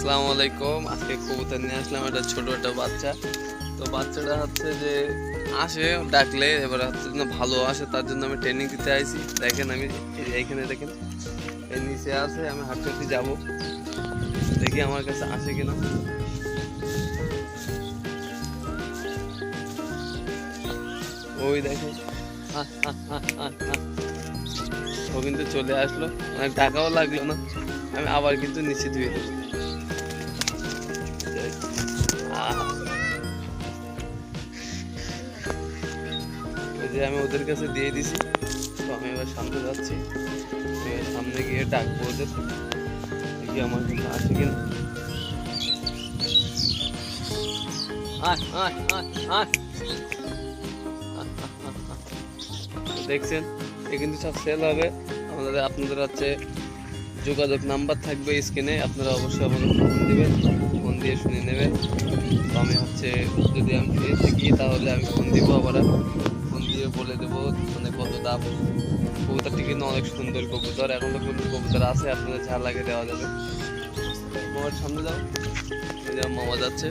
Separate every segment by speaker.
Speaker 1: আসসালামু আলাইকুম। আজকে কবুতর নিয়ে আসলাম একটা ছোট একটা বাচ্চা। তো বাচ্চাটা হচ্ছে যে আসে, ডাকলে, এবার হচ্ছে না ভালো আসে, তার জন্য আমি ট্রেনিং দিতে আইছি। দেখেন আমি এইখানে দেখেন এই নিচে আছে, আমি হাঁটতে হাঁটতে যাব। দেখি আমার কাছে আসে কিনা। ওই আহ। ও কিন্তু চলে আসলো। অনেক টাকাও লাগল না। আমি আবার কিন্তু নিচে ধুয়ে। ওই যে আমি ওদের কাছে দিয়ে দিছি। তো আমি এবার সামনে যাচ্ছি। সামনে গিয়ে ডাকবো ওদের। দেখি আমার কিন্তু আসে কিনা। দেখছেন, এ কিন্তু সব সেল হবে। আমাদের, আপনাদের হচ্ছে যোগাযোগ নাম্বার থাকবে স্ক্রিনে। আপনারা অবশ্যই আমাকে ফোন দিবেন। দিয়ে শুনে নেবে। তো আমি হচ্ছে, যদি আমি ফ্রি থাকি তাহলে আমি ফোন দিব আবার। ফোন দিয়ে বলে দেবো মানে কত দাম। কবুতরটি কিন্তু অনেক সুন্দর কবুতর। তো কোনো কবুতর আছে, আপনাদের যা লাগে দেওয়া যাবে। মামার সামনে যাও আমার মামা যাচ্ছে।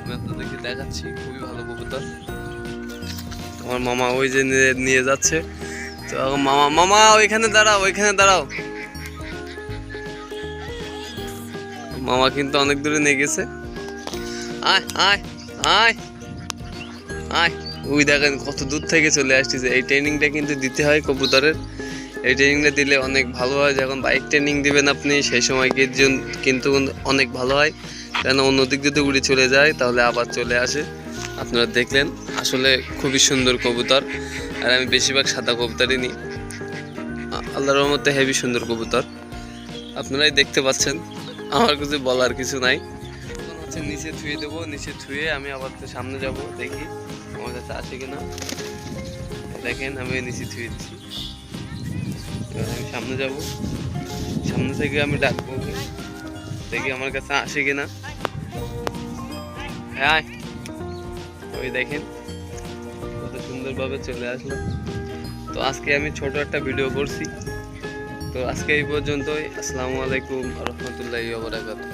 Speaker 1: আমি আপনাদেরকে দেখাচ্ছি, খুবই ভালো কবুতর। আমার মামা ওই যে নিয়ে যাচ্ছে। তো মামা মামা, ওইখানে দাঁড়াও ওইখানে দাঁড়াও। মামা কিন্তু অনেক দূরে নিয়ে গেছে। আয় আয় আয় আয়। ওই দেখেন কত দূর থেকে চলে আসতেছে। এই ট্রেনিংটা কিন্তু দিতে হয় কবুতরের। এই ট্রেনিংটা দিলে অনেক ভালো হয়। যখন বাইক ট্রেনিং দিবেন আপনি, সেই সময় কিন্তু অনেক ভালো হয়। কেন অন্যদিক যদি উড়ে চলে যায়, তাহলে আবার চলে আসে। আপনারা দেখলেন, আসলে খুবই সুন্দর কবুতর। আর আমি বেশিরভাগ সাদা কবুতরই নিই। আল্লাহর রহমতে হেভি সুন্দর কবুতর। আপনারাই দেখতে পাচ্ছেন। আমার কিছু বলার কিছু নাই। হচ্ছে নিচে ধুয়ে দেবো, নিচে ধুয়ে আমি আবার তো সামনে যাব, দেখি আমার কাছে আসে কিনা। দেখেন, আমি নিচে ধুয়ে দিচ্ছি। এবার আমি সামনে যাব। সামনে থেকে আমি ডাকবো দেখি আমার কাছে আসে কিনা। হ্যাঁ। ওই দেখেন, কত সুন্দরভাবে চলে আসলো। তো আজকে আমি ছোট একটা ভিডিও করছি। তো আজকে এই পর্যন্তই। আসসালামু আলাইকুম রহমতুল্লাহ ওবরাকাতুহ